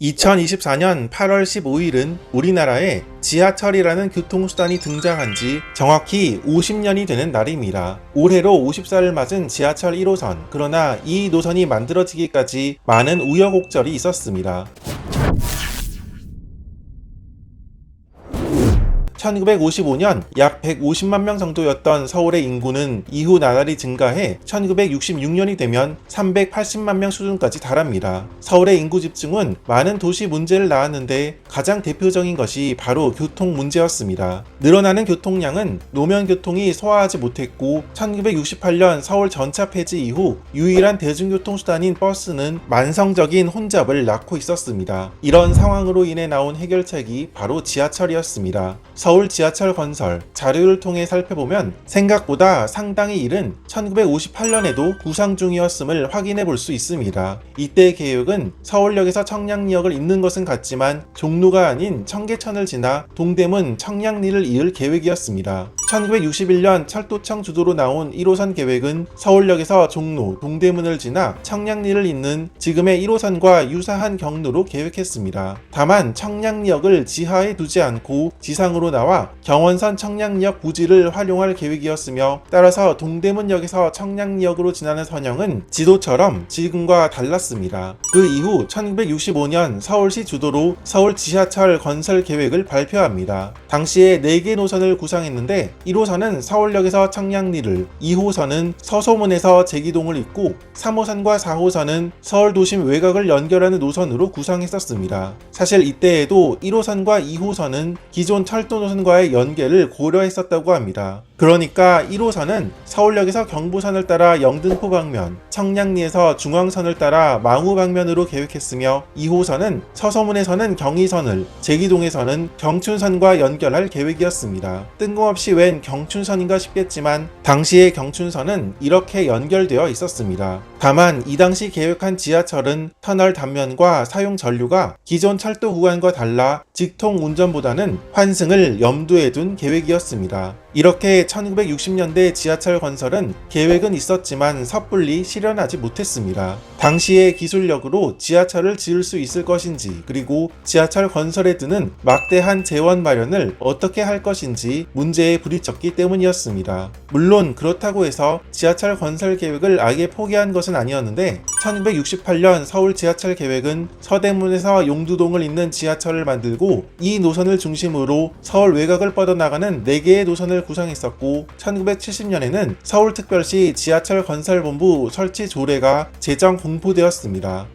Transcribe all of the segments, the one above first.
2024년 8월 15일은 우리나라에 지하철이라는 교통수단이 등장한 지 정확히 50년이 되는 날입니다. 올해로 50살을 맞은 지하철 1호선, 그러나 이 노선이 만들어지기까지 많은 우여곡절이 있었습니다. 1955년 약 150만 명 정도였던 서울의 인구는 이후 나날이 증가해 1966년이 되면 380만 명 수준까지 달합니다. 서울의 인구 집중은 많은 도시 문제를 낳았는데 가장 대표적인 것이 바로 교통 문제였습니다. 늘어나는 교통량은 노면 교통이 소화하지 못했고 1968년 서울 전차 폐지 이후 유일한 대중교통 수단인 버스는 만성적인 혼잡을 낳고 있었습니다. 이런 상황으로 인해 나온 해결책이 바로 지하철이었습니다. 서울 지하철 건설 자료를 통해 살펴보면 생각보다 상당히 이른 1958년에도 구상 중이었음을 확인해 볼 수 있습니다. 이때 계획은 서울역에서 청량리역을 잇는 것은 같지만 종로가 아닌 청계천을 지나 동대문 청량리를 이을 계획이었습니다. 1961년 철도청 주도로 나온 1호선 계획은 서울역에서 종로, 동대문을 지나 청량리를 잇는 지금의 1호선과 유사한 경로로 계획했습니다. 다만 청량리역을 지하에 두지 않고 지상으로 나와 경원선 청량리역 부지를 활용할 계획이었으며 따라서 동대문역에서 청량리역으로 지나는 선형은 지도처럼 지금과 달랐습니다. 그 이후 1965년 서울시 주도로 서울 지하철 건설 계획을 발표합니다. 당시에 4개 노선을 구상했는데 1호선은 서울역에서 청량리를, 2호선은 서소문에서 제기동을 잇고 3호선과 4호선은 서울 도심 외곽을 연결하는 노선으로 구상했었습니다. 사실 이때에도 1호선과 2호선은 기존 철도 노선과의 연계를 고려했었다고 합니다. 그러니까 1호선은 서울역에서 경부선을 따라 영등포 방면, 청량리에서 중앙선을 따라 망우 방면으로 계획했으며 2호선은 서서문에서는 경의선을, 제기동에서는 경춘선과 연결할 계획이었습니다. 뜬금없이 웬 경춘선인가 싶겠지만 당시의 경춘선은 이렇게 연결되어 있었습니다. 다만 이 당시 계획한 지하철은 터널 단면과 사용 전류가 기존 철도 구간과 달라 직통 운전보다는 환승을 염두에 둔 계획이었습니다. 이렇게 1960년대 지하철 건설은 계획은 있었지만 섣불리 실현하지 못했습니다. 당시의 기술력으로 지하철을 지을 수 있을 것인지 그리고 지하철 건설에 드는 막대한 재원 마련을 어떻게 할 것인지 문제에 부딪혔기 때문이었습니다. 물론 그렇다고 해서 지하철 건설 계획을 아예 포기한 것은 아니었는데 1968년 서울 지하철 계획은 서대문에서 용두동을 잇는 지하철을 만들고 이 노선을 중심으로 서울 외곽을 뻗어나가는 4개의 노선을 구상했었고 1970년에는 서울특별시 지하철 건설본부 설치 조례가 제정 공포되었습니다.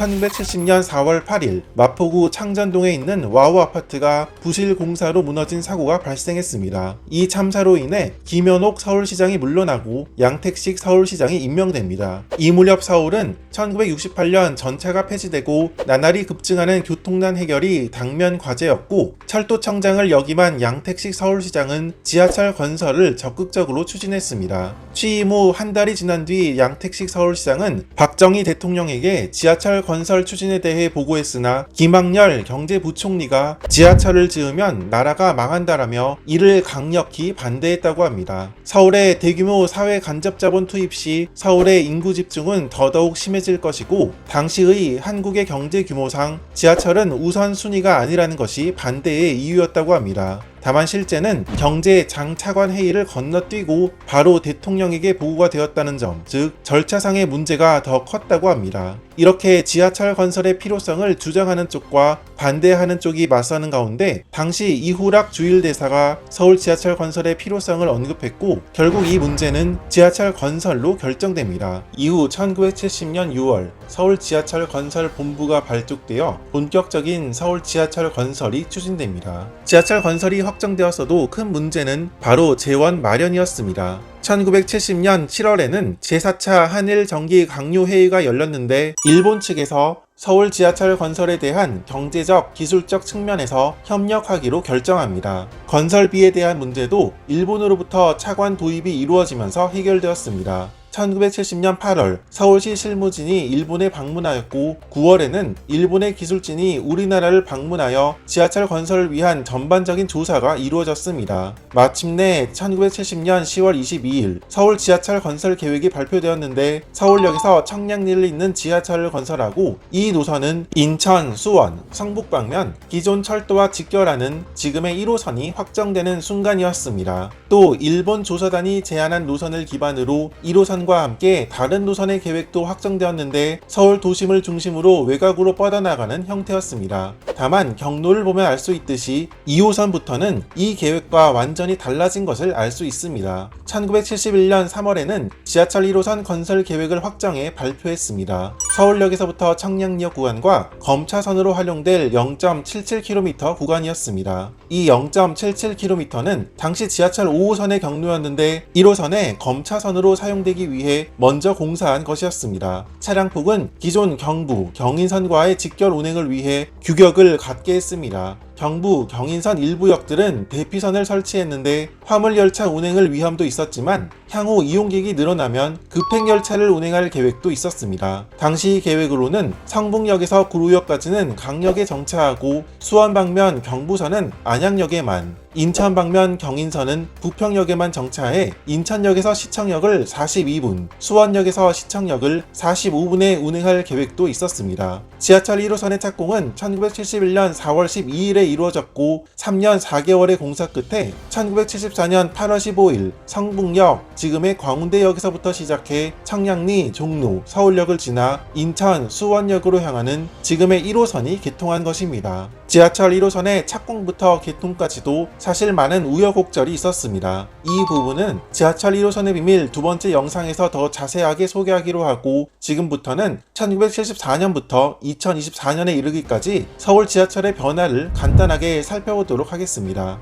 1970년 4월 8일 마포구 창전동에 있는 와우 아파트가 부실 공사로 무너진 사고가 발생했습니다. 이 참사로 인해 김현옥 서울시장이 물러나고 양택식 서울시장이 임명됩니다. 이 무렵 서울은 1968년 전차가 폐지되고 나날이 급증하는 교통난 해결이 당면 과제였고 철도청장을 역임한 양택식 서울시장은 지하철 건설을 적극적으로 추진했습니다. 취임 후 한 달이 지난 뒤 양택식 서울시장은 박정희 대통령에게 지하철 건설 추진에 대해 보고했으나 김학열 경제부총리가 지하철을 지으면 나라가 망한다라며 이를 강력히 반대했다고 합니다. 서울에 대규모 사회 간접 자본 투입 시 서울의 인구 집중은 더더욱 심해질 것이고 당시의 한국의 경제 규모상 지하철은 우선 순위가 아니라는 것이 반대의 이유였다고 합니다. 다만 실제는 경제 장차관 회의를 건너뛰고 바로 대통령에게 보고가 되었다는 점, 즉 절차상의 문제가 더 컸다고 합니다. 이렇게 지하철 건설의 필요성을 주장하는 쪽과 반대하는 쪽이 맞서는 가운데 당시 이후락 주일대사가 서울 지하철 건설의 필요성을 언급했고 결국 이 문제는 지하철 건설로 결정됩니다. 이후 1970년 6월 서울 지하철 건설 본부가 발족되어 본격적인 서울 지하철 건설이 추진됩니다. 지하철 건설이 확정되었어도 큰 문제는 바로 재원 마련이었습니다. 1970년 7월에는 제4차 한일 정기 강요 회의가 열렸는데 일본 측에서 서울 지하철 건설에 대한 경제적, 기술적 측면에서 협력하기로 결정합니다. 건설비에 대한 문제도 일본으로부터 차관 도입이 이루어지면서 해결되었습니다. 1970년 8월 서울시 실무진이 일본에 방문하였고 9월에는 일본의 기술진이 우리나라를 방문하여 지하철 건설을 위한 전반적인 조사가 이루어졌습니다. 마침내 1970년 10월 22일 서울 지하철 건설 계획이 발표되었는데 서울역에서 청량리를 잇는 지하철을 건설하고 이 노선은 인천, 수원, 성북 방면 기존 철도와 직결하는 지금의 1호선이 확정되는 순간이었습니다. 또 일본 조사단이 제안한 노선을 기반으로 1호선 과 함께 다른 노선의 계획도 확정되었는데 서울 도심을 중심으로 외곽으로 뻗어나가는 형태였습니다. 다만 경로를 보면 알 수 있듯이 2호선부터는 이 계획과 완전히 달라진 것을 알 수 있습니다. 1971년 3월에는 지하철 1호선 건설 계획을 확정해 발표했습니다. 서울역에서부터 청량리역 구간과 검차선으로 활용될 0.77km 구간이었습니다. 이 0.77km는 당시 지하철 5호선의 경로였는데 1호선에 검차선으로 사용되기 위해 먼저 공사한 것이었습니다. 차량폭은 기존 경부, 경인선과의 직결 운행을 위해 규격을 갖게 했습니다. 경부, 경인선 일부 역들은 대피선을 설치했는데 화물열차 운행을 위함도 있었지만 향후 이용객이 늘어나면 급행열차를 운행할 계획도 있었습니다. 당시 계획으로는 성북역에서 구로역까지는 강역에 정차하고 수원 방면 경부선은 안양역에만 인천 방면 경인선은 부평역에만 정차해 인천역에서 시청역을 42분, 수원역에서 시청역을 45분에 운행할 계획도 있었습니다. 지하철 1호선의 착공은 1971년 4월 12일에 이루어졌고 3년 4개월의 공사 끝에 1974년 8월 15일 성북역, 지금의 광운대역에서부터 시작해 청량리, 종로, 서울역을 지나 인천, 수원역으로 향하는 지금의 1호선이 개통한 것입니다. 지하철 1호선의 착공부터 개통까지도 사실 많은 우여곡절이 있었습니다. 이 부분은 지하철 1호선의 비밀 두 번째 영상에서 더 자세하게 소개하기로 하고 지금부터는 1974년부터 2024년에 이르기까지 서울 지하철의 변화를 간단 하게 살펴보도록 하겠습니다.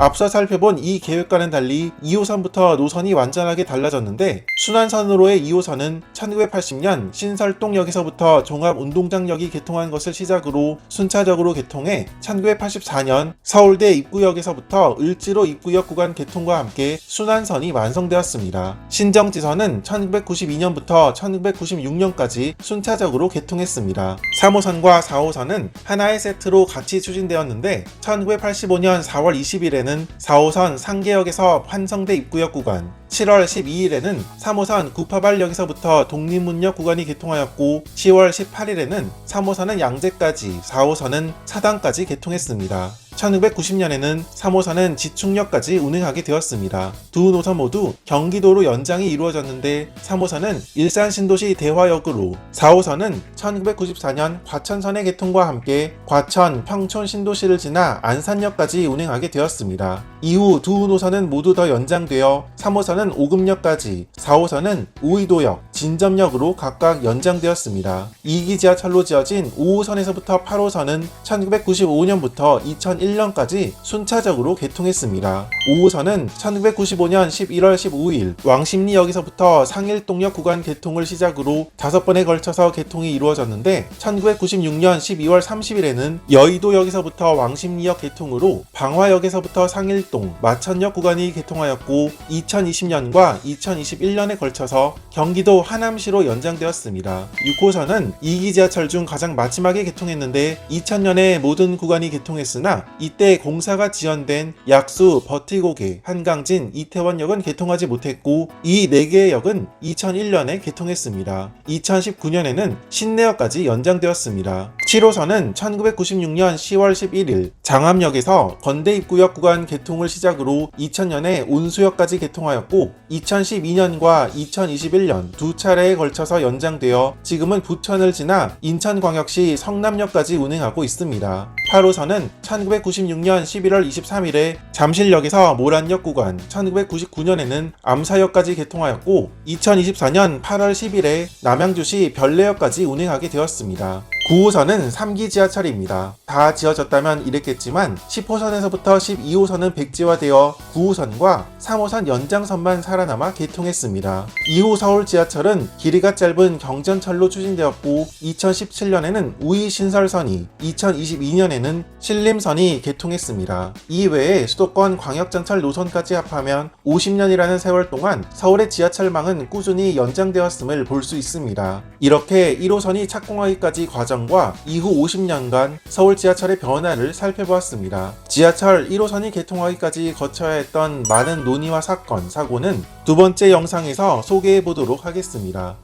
앞서 살펴본 이 계획과는 달리 2호선부터 노선이 완전하게 달라졌는데 순환선으로의 2호선은 1980년 신설동역에서부터 종합운동장역이 개통한 것을 시작으로 순차적으로 개통해 1984년 서울대 입구역에서부터 을지로 입구역 구간 개통과 함께 순환선이 완성되었습니다. 신정지선은 1992년부터 1996년까지 순차적으로 개통했습니다. 3호선과 4호선은 하나의 세트로 같이 추진되었는데 1985년 4월 20일에는 4호선 상계역에서 환성대 입구역 구간, 7월 12일에는 3호선 구파발역에서부터 독립문역 구간이 개통하였고 10월 18일에는 3호선은 양재까지, 4호선은 사당까지 개통했습니다. 1990년에는 3호선은 지충역까지 운행하게 되었습니다. 두 노선 모두 경기도로 연장이 이루어졌는데 3호선은 일산 신도시 대화역으로 4호선은 1994년 과천선의 개통과 함께 과천, 평촌 신도시를 지나 안산역까지 운행하게 되었습니다. 이후 두 노선은 모두 더 연장되어 3호선은 오금역까지, 4호선은 우이도역, 진점역으로 각각 연장되었습니다. 2기 지하철로 지어진 5호선에서부터 8호선은 1995년부터 2001년까지 순차적으로 개통했습니다. 5호선은 1995년 11월 15일 왕십리역에서부터 상일동역 구간 개통을 시작으로 5번에 걸쳐서 개통이 이루어졌는데 1996년 12월 30일에는 여의도역에서부터 왕십리역 개통으로 방화역에서부터 상일동, 마천역 구간이 개통하였고 2020 년과 2021년에 걸쳐서 경기도 하남시로 연장되었습니다. 6호선은 2기 지하철 중 가장 마지막에 개통했는데 2000년에 모든 구간이 개통했으나 이때 공사가 지연된 약수, 버티고개, 한강진, 이태원역은 개통하지 못했고 이 4개의 역은 2001년에 개통했습니다. 2019년에는 신내역까지 연장되었습니다. 7호선은 1996년 10월 11일 장암역에서 건대 입구역 구간 개통을 시작으로 2000년에 온수역까지 개통하였고 2012년과 2021년 두 차례에 걸쳐서 연장되어 지금은 부천을 지나 인천광역시 성남역까지 운행하고 있습니다. 8호선은 1996년 11월 23일에 잠실역에서 모란역 구간, 1999년에는 암사역까지 개통하였고 2024년 8월 10일에 남양주시 별내역까지 운행하게 되었습니다. 9호선은 3기 지하철입니다. 다 지어졌다면 이랬겠지만 10호선에서부터 12호선은 백지화되어 9호선과 3호선 연장선만 살아남아 개통했습니다. 2호 서울 지하철은 길이가 짧은 경전철로 추진되었고 2017년에는 우이 신설선이 2022년에는 신림선이 개통했습니다. 이외에 수도권 광역전철 노선까지 합하면 50년이라는 세월 동안 서울의 지하철망은 꾸준히 연장되었음을 볼 수 있습니다. 이렇게 1호선이 착공하기까지 과정 과 이후 50년간 서울 지하철의 변화를 살펴보았습니다. 지하철 1호선이 개통하기까지 거쳐야 했던 많은 논의와 사건, 사고는 두 번째 영상에서 소개해 보도록 하겠습니다.